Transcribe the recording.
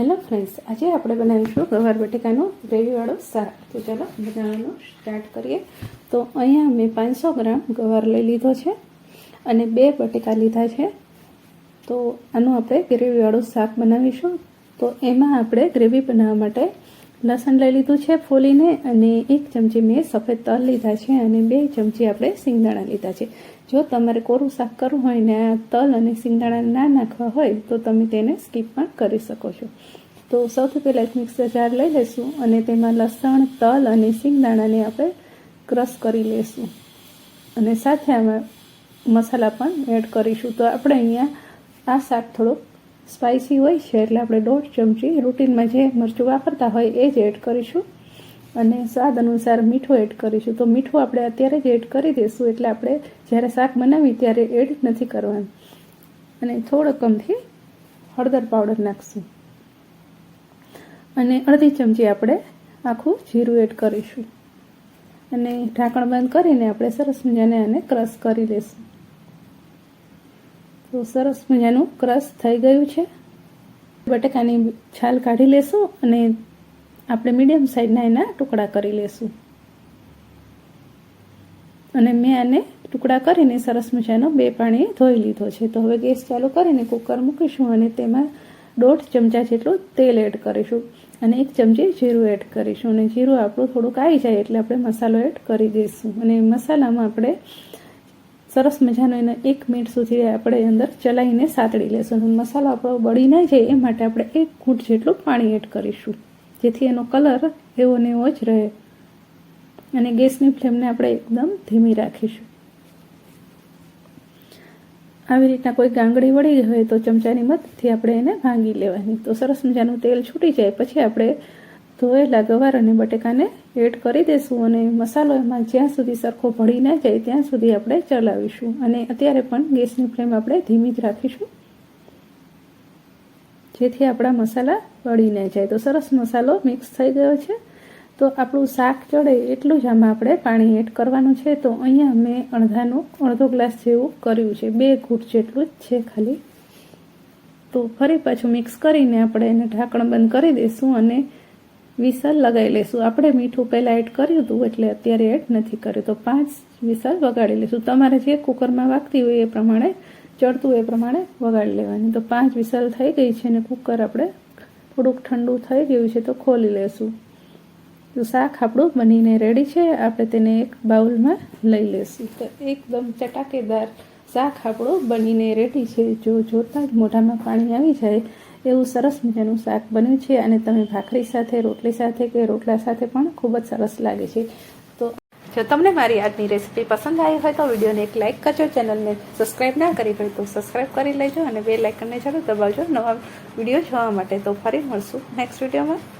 Hello friends, આજે આપણે બનાવીશું ગવાર બટેકાનું ગ્રેવીવાળું શાક તો ચાલો બનાવવાનું સ્ટાર્ટ કરીએ. તો અહીંયા મેં પાંચસો ગ્રામ ગવાર લઈ લીધો છે અને બે બટેકા લીધા છે. તો આનું આપણે ગ્રેવીવાળું શાક બનાવીશું. તો એમાં આપણે ગ્રેવી બનાવવા માટે લસણ લઈ લીધું છે ફોલીને અને એક ચમચી મેં સફેદ તલ લીધા છે અને બે ચમચી આપણે સિંગદાણા લીધા છે. જો તમારે કોરું શાક કરવું હોય ને તલ અને સિંગદાણા ના નાખવા હોય તો તમે તેને સ્કીપ પણ કરી શકો છો. તો સૌથી પહેલાં એક મિક્સર જાર લઈ લઈશું અને તેમાં લસણ, તલ અને સિંગદાણાને આપણે ક્રશ કરી લઈશું અને સાથે આમાં મસાલા પણ એડ કરીશું. તો આપણે અહીંયા આ શાક થોડુંક સ્પાઇસી હોય છે એટલે આપણે દોઢ ચમચી રૂટીનમાં જે મરચું વાપરતા હોય એ જ એડ કરીશું. અને સ્વાદ અનુસાર મીઠું એડ કરીશું. તો મીઠું આપણે અત્યારે જ એડ કરી દઈશું એટલે આપણે જ્યારે શાક બનાવી ત્યારે એડ નથી કરવાનું. અને થોડોક કમથી હળદર પાવડર નાખશું. અને અડધી ચમચી આપણે આખું જીરું એડ કરીશું. અને ઢાંકણ બંધ કરીને આપણે સરસ મજાને આને ક્રશ કરી લઈશું તો સરસ મજાનું ક્રશ થઈ ગયું છે. બટાકાની છાલ કાઢી લેશું અને આપણે મીડિયમ સાઈઝના એના ટુકડા કરી લેશું. અને મેં આને ટુકડા કરીને સરસ મજાનો બે પાણી ધોઈ લીધો છે. તો હવે ગેસ ચાલુ કરીને કુકર મૂકીશું અને તેમાં દોઢ ચમચા જેટલું તેલ એડ કરીશું. અને એક ચમચી જીરું એડ કરીશું. અને જીરું આપણું થોડુંક આવી જાય એટલે આપણે મસાલો એડ કરી દઈશું. અને મસાલામાં આપણે સરસ મજાનો એને એક મિનિટ સુધી આપણે અંદર ચલાવીને સાતડી લેશું. મસાલો આપણો બળી ના જાય એ માટે આપણે એક ઘૂંટ જેટલું પાણી એડ કરીશું. જેથી એનો કલર એવો ને એવો જ રહે. અને ગેસની ફ્લેમને આપણે એકદમ ધીમી રાખીશું. આવી રીતના કોઈ ગાંગડી વળી હોય તો ચમચાની મદદથી આપણે એને ભાંગી લેવાની. તો સરસ મજાનું તેલ છૂટી જાય. પછી આપણે ધોયેલા ગવાર અને બટેકાને એડ કરી દઈશું અને મસાલો એમાં જ્યાં સુધી સરખો ભળી ના જાય ત્યાં સુધી આપણે ચલાવીશું. અને અત્યારે પણ ગેસની ફ્લેમ આપણે ધીમી જ રાખીશું. જેથી આપણા મસાલા બળી ના જાય. તો સરસ મસાલો મિક્સ થઈ ગયો છે. તો આપણું શાક ચડે એટલું જ આમાં આપણે પાણી એડ કરવાનું છે. તો અહીંયા મેં અડધાનું, અડધો ગ્લાસ જેવું કર્યું છે. બે ઘૂંટ જેટલું જ છે ખાલી. તો ફરી પાછું મિક્સ કરીને આપણે એને ઢાંકણ બંધ કરી દઈશું અને વિસલ લગાવી લઈશું આપણે મીઠું પહેલાં એડ કર્યું હતું, એટલે અત્યારે એડ નથી કર્યું. તો પાંચ વિસલ વગાડી લઈશું તમારે જે કુકરમાં વાગતી હોય એ પ્રમાણે, ચડતું એ પ્રમાણે વગાડી લેવાની. તો પાંચ વિસલ થઈ ગઈ છે અને કુકર આપણે થોડુંક ઠંડુ થઈ ગયું છે તો ખોલી લેશું. તો શાક આપણું બનીને રેડી છે. આપણે તેને એક બાઉલમાં લઈ લેશું. તો એકદમ ચટાકેદાર શાક આપણું બનીને રેડી છે. જો જોતાં જ મોઢામાં પાણી આવી જાય એવું સરસ મજાનું શાક બન્યું છે અને તમે ભાખરી સાથે, રોટલી સાથે કે રોટલા સાથે પણ ખૂબ જ સરસ લાગે છે. તો જો તમને મારી આજની રેસીપી પસંદ આવી હોય તો વિડીયોને એક લાઇક કરજો, ચેનલને સબસ્ક્રાઇબ ના કરી હોય તો સબસ્ક્રાઇબ કરી લેજો અને બે લાઇકનને જરૂર દબાવજો નવા વીડિયો જોવા માટે. તો ફરી મળશું નેક્સ્ટ વિડીયોમાં.